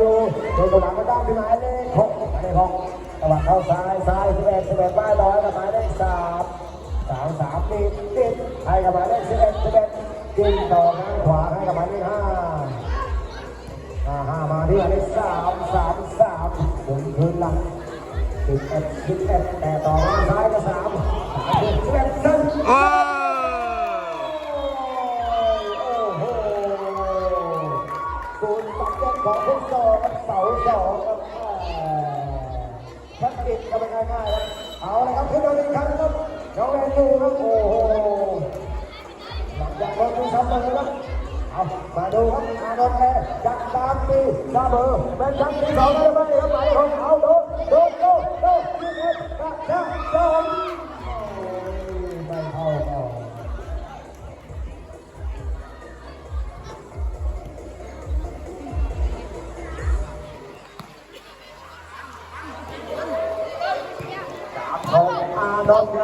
อยู่ตัวหลังก็ได้ที่หมายเลขหกหมายเลขหกตะวันเข้าซ้ายซ้ายสิบเอ็ดสิบเอ็ดบ้านร้อยกับหมายเลขสามสามสามติดติดให้กับหมายเลขสิบเอ็ดสิบเอ็ดกินต่อข้างขวาให้กับหมายเลขห้าห้าห้ามาที่หมายเลขสามสามสามหมุนพื้นหลังสิบเอ็ดสิบเอ็ดแต่ต่อมางซ้ายก็สามสามสิบสิบเอ็ดซึ่ง โอ้ โอ้โหศูนย์ปักเก็ตของฟุตซอล ครับเสาสองครับชัดเจนก็เป็นง่ายๆครับเอาเลยครับขึ้นมาอีกครั้งครับน้องแมนยูครับโอ้โหหลังจากโดนผู้ำมาเลยครับเอามาดูครับอานนท์แพ้จากตามตีซาเบอร์เป็นครั้งที่สองได้ไหมครับไหนของเอาโด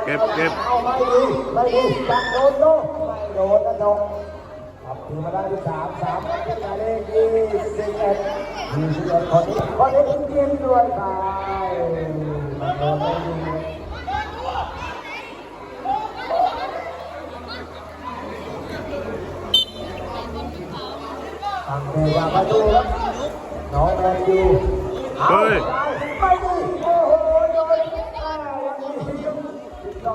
เก็บเก็บเอาไม่ดีไม่ดีจักโดนโลไม่โดนนะนงขับคือมาได้ที่สามสามที่หมายเลขยี่สิบเอ็ดยี่สิบเอ็ดคนนี้คนนี้เป็นเกมด้วยไปโดนไม่ดีตั้งใจว่ามาดูน้องแมนยูเฮ้ย ค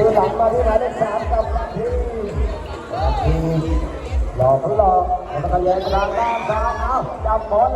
ือหลังมาที่หมายเลขสามกับทีที หลอกหลอกแล้วก็แย่งกลางด้านซ้ายเอาจับบอล